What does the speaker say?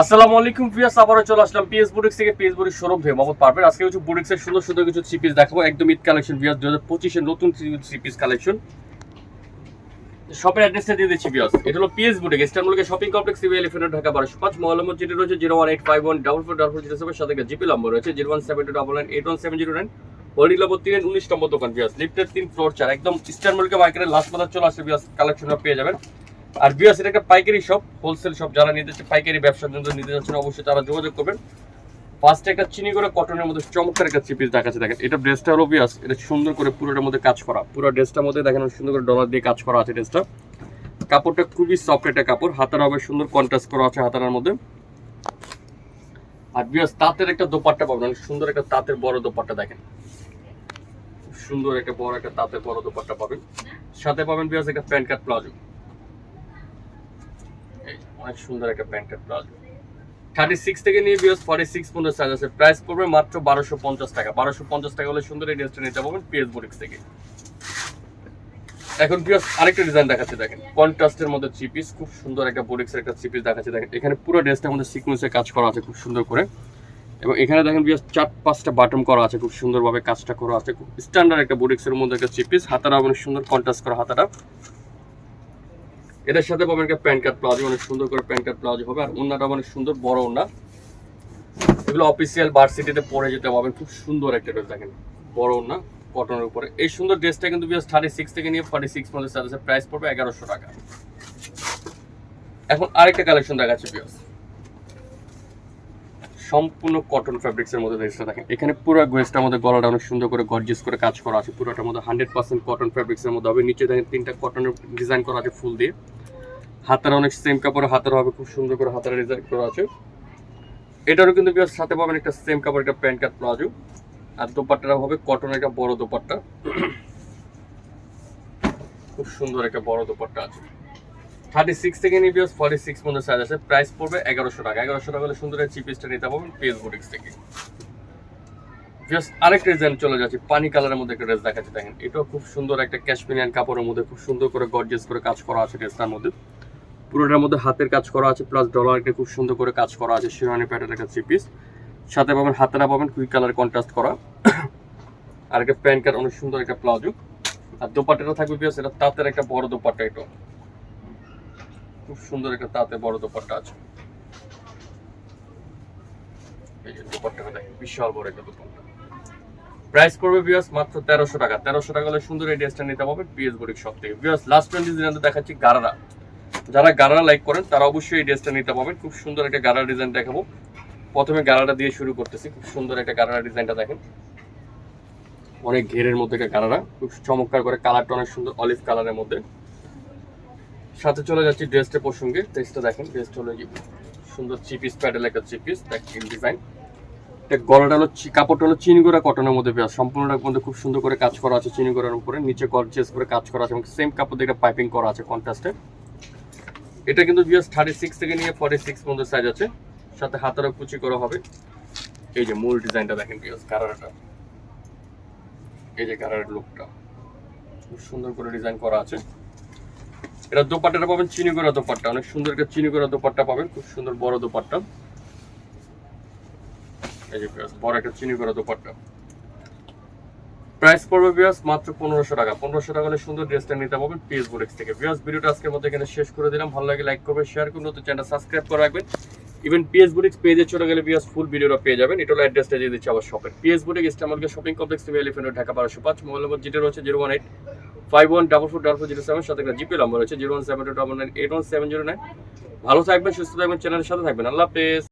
আসসালামু আলাইকুম ভিউয়ার্স, আবারও চলে আসলাম পিএস বুটিক্স থেকে। পিএস বুটিক্স শোরুম থেকে মোহাম্মদ পারভেজ। আজকে কিছু বুটিক্সের সুন্দর সুন্দর কিছু থ্রি পিস দেখাবো। একদম ঈদ কালেকশন ভিউয়ার্স দু হাজার পঁচিশের নতুন থ্রি পিস কালেকশন শপের অ্যাড্রেসটা দিয়ে দিচ্ছি ভিউয়ার্স। এটা হলো PS boutique ইস্টানবুলকে shopping complex CV elephant Dhaka বারোশো পাঁচ। মহল্লা মসজিদে রয়েছে zero one eight five one double four double four zero seven সাথে জিপি নম্বর রয়েছে zero one seven two double nine eight one seven zero nine holding number তিনের উনিশ নম্বর দোকান ভিউয়ার্স। লিফটের তিন ফ্লোর চার। একদম ইস্টানবুলকে মার্কেটের লাস্ট মাথার চলে আসছে ভিউয়ার্স। কালেকশনটা পেয়ে যাবেন। আর বিয়াস এটা একটা পাইকারি শপ হোলসেল শপ যারা নিতে চাচ্ছে পাইকারি ব্যবসার জন্য নিতে যাচ্ছেন, অবশ্যই তারা যোগাযোগ করবেন। ফার্স্টে একটা চিনি করে কটনের মধ্যে চমৎকার একটা চিপিস দেখাচ্ছে, দেখেন, এটা ড্রেসটা হলো বিয়াস এটা সুন্দর করে পুরোটার মধ্যে কাজ করা, পুরো ড্রেসটার মধ্যে দেখেন সুন্দর করে ডলার দিয়ে কাজ করা আছে ড্রেসটা কাপড়টা খুবই সফট একটা কাপড়, হাতার হবে সুন্দর কন্ট্রাস্ট করা আছে হাতার মধ্যে। আর বিয়াস তাঁতের একটা দোপাট্টা পাবেন, অনেক সুন্দর একটা তাঁতের বড় দোপাট্টা, দেখেন। সুন্দর একটা বড় একটা তাঁতের বড় দোপাট্টা পাবেন। সাথে পাবেন বিয়াস একটা প্যান্ট কাট প্লাজো। অনেক সুন্দর একটা pant cut palazzo thirty six থেকে নিয়ে বিয়াস ফর্টি সিক্স পর্যন্ত সাইজ আছে। প্রাইস পড়বে মাত্র বারোশো পঞ্চাশ টাকা। বারোশো পঞ্চাশ টাকা হলে সুন্দর এই ড্রেসটা নিতে পারবেন পিএস বুটিক্স থেকে। এখন বিয়াস আরেকটা ডিজাইন দেখাচ্ছে, দেখেন। কন্ট্রাস্টের মধ্যে থ্রি পিস খুব সুন্দর একটা বুটিক্সের একটা থ্রি পিস দেখাচ্ছে, দেখেন। এখানে পুরো ড্রেসটার মধ্যে সিকুয়েন্সের কাজ করা আছে খুব সুন্দর করে। এবং এখানে দেখেন বিয়াস চার পাঁচটা বাটন করা আছে, খুব সুন্দরভাবে কাজটা করা আছে। খুব স্ট্যান্ডার্ড একটা বুটিক্সের মধ্যে একটা থ্রি পিস হাতাটা অনেক সুন্দর কন্ট্রাস্ট করা হাতাটা। এটার সাথে পাবেন একটা প্যান্ট কার্ড প্লাজো, অনেক সুন্দর করে প্যান্ট কার্ড প্লাজো হবে। আর ওনাটা অনেক সুন্দর, বড় ওনা এগুলো অফিসিয়াল ভার্সিটিতে পরে যেতে পাবেন। খুব সুন্দর একটা ড্রেস দেখেন। বড় ওনা কটনের উপরে। এই সুন্দর ড্রেসটা কিন্তু বিয়াস থার্টি সিক্স থেকে নিয়ে ফর্টি সিক্স মধ্যে প্রাইস পড়বে এগারোশো টাকা। এখন আরেকটা কালেকশন দেখাচ্ছে বিয়াস সম্পূর্ণ কটন ফ্যাব্রিক্সের মধ্যে ড্রেসটা দেখেন। এখানে পুরো ড্রেসটার মধ্যে গলাটা অনেক সুন্দর করে গর্জিয়াস করে কাজ করা আছে। পুরোটার মধ্যে হান্ড্রেড পার্সেন্ট কটন ফ্যাব্রিক্সের মধ্যে হবে। নিচে দেখেন তিনটা কটনের ডিজাইন করা আছে ফুল দিয়ে। হাতার অনেক সেম কাপড় হাতার হবে, খুব সুন্দর করে হাতার ডিজাইন করা আছে। এটারও কিন্তু বিয়াস সাথে পাবেন একটা সেম কাপড় একটা প্যান্ট কাট প্লাজো। আর দোপাট্টাটা হবে কটনের একটা বড় দোপাট্টা। খুব সুন্দর একটা বড় দোপাট্টা আছে। থার্টি সিক্স থেকে নিয়ে ফর্টি সিক্স পর্যন্ত সাইজ আছে। প্রাইস পড়বে এগারোশো টাকা। এগারোশো টাকা হলে সুন্দর এই চিপিসটা নিতে পারবেন পিএস থেকে। জাস্ট আরেকটা ডিজাইন চলে যাচ্ছে, পানি কালারের মধ্যে একটা ড্রেস দেখাচ্ছে, দেখেন। এটাও খুব সুন্দর একটা ক্যাশমিনিয়ান কাপড়ের মধ্যে, খুব সুন্দর করে গর্জিয়াস করে কাজ করা আছে ড্রেসটার মধ্যে। পুরোটার মধ্যে হাতের কাজ করা আছে প্লাস ডলার একটা খুব সুন্দর করে কাজ করা আছে শিরানি প্যাটার্ন একটা থ্রি পিস সাথে পাবেন হাতেরা পাবেন কুইক কালার কন্ট্রাস্ট করা। আর একটা প্যান্ট কার্ড অনেক সুন্দর একটা প্লাজো। আর দোপাট্টাটা থাকবে, বিয়াস, এটা তাঁতের একটা বড় দোপাট্টা এটা খুব সুন্দর একটা তাঁতে বড় দোপাট্টা আছে। যারা লাইক করেন, তারা অবশ্যই এই নিতে খুব সুন্দর একটা গারারা ডিজাইন দেখাবো। প্রথমে গারারা দিয়ে শুরু করতেছি। খুব সুন্দর একটা গারারা ডিজাইনটা দেখেন। অনেক ঘেরের মধ্যে একটা গারারা। খুব চমৎকার করে কালারটা অনেক সুন্দর অলিভ কালারের মধ্যে। সাথে চলে যাচ্ছি ড্রেসটা প্রসঙ্গে। ড্রেসটা দেখেন ড্রেসটা হলো সুন্দর চিপিস প্যাডেল একটা চিপিস দেখেন ডিজাইন এটা গলাটা হলো কাপড়টা হলো চিনিগোড়া কটনের মধ্যে পেঁয়াজ সম্পূর্ণটার মধ্যে খুব সুন্দর করে কাজ করা আছে চিনিগোড়ার উপরে। নিচে গর্জিয়াস করে কাজ করা আছে এবং সেম কাপড় দিয়ে পাইপিং করা আছে কন্ট্রাস্টে এটা কিন্তু বিয়াস থার্টি সিক্স থেকে নিয়ে ফর্টি সিক্স পর্যন্ত সাইজ আছে। সাথে হাতারও কুচি করা হবে। এই যে মূল ডিজাইনটা দেখেন বিয়াস কারারটা এই যে কারারের লুকটা খুব সুন্দর করে ডিজাইন করা আছে। এটা দোপাট্টাটা পাবেন চিনি করা দোপাট্টা। অনেক সুন্দর একটা চিনি করা দোপাট্টা পাবেন, খুব সুন্দর বড় দোপাট্টা। বড় একটা চিনি করা দোপাট্টা। প্রাইস পড়বে বিয়াস মাত্র পনেরোশো টাকা। পনেরোশো টাকা হলে সুন্দর ড্রেসটা নিতে পারবেন পিএস বুলেক্স থেকে। বিয়াস ভিডিওটা আজকের মধ্যে এখানে শেষ করে দিলাম। ভালো লাগে লাইক করবেন শেয়ার করুন নতুন চ্যানেল সাবস্ক্রাইব করে রাখবেন। ইভেন পিএস বুটিক্স পেজে চলে গেলে বিয়াস ফুল ভিডিওটা পেয়ে যাবেন। এটা হলো অ্যাড্রেসটা দিয়ে দিচ্ছি আবার শপের পিএস বুটিক ইস্টামালকে শপিং কমপ্লেক্স থেকে এলিফেন্ট ঢাকা বারোশো পাঁচ মোবাইল নম্বর যেটা রয়েছে zero one eight five one double four double four zero seven সাথে একটা জিপে নম্বর রয়েছে zero one seven two double nine eight one seven zero nine ভালো থাকবেন, সুস্থ থাকবেন, চ্যানেলের সাথে থাকবেন। আল্লাহ হাফেজ।